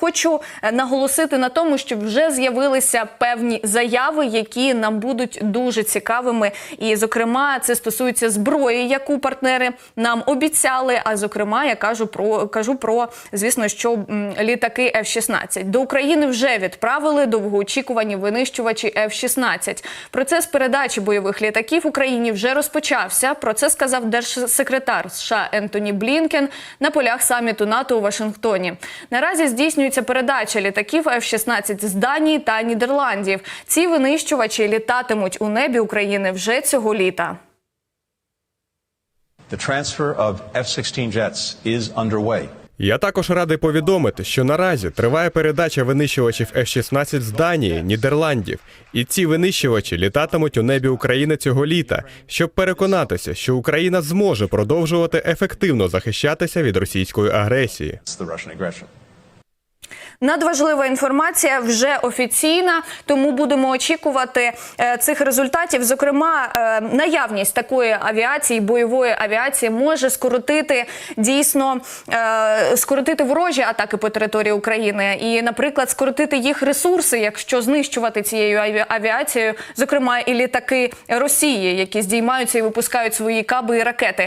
Хочу е, наголосити на тому, що вже з'явилися певні заяви, які нам будуть дуже цікавими. І, зокрема, це стосується зброї, яку партнери нам обіцяли. А зокрема, я кажу про кажу про звісно, що літаки F-16. до України вже відправили довгоочікувані винищувачі F-16. Процес передачі бойових літаків Україні вже розпочався. Про це сказав держсекретар США Ентоні Блінкен на полях саміту НАТО у Вашингтоні. Наразі здійснюється передача літаків F-16 з Данії та Нідерландів. Ці винищувачі літатимуть у небі України вже цього літа. The transfer of F-16 jets is underway. Я також радий повідомити, що наразі триває передача винищувачів F-16 з Данії, Нідерландів, і ці винищувачі літатимуть у небі України цього літа, щоб переконатися, що Україна зможе продовжувати ефективно захищатися від російської агресії. Надважлива інформація вже офіційна, тому будемо очікувати е, цих результатів. Зокрема, е, наявність такої авіації, бойової авіації, може скоротити дійсно е, скоротити ворожі атаки по території України і, наприклад, скоротити їх ресурси, якщо знищувати цією аві- авіацією, зокрема і літаки Росії, які здіймаються і випускають свої каби і ракети.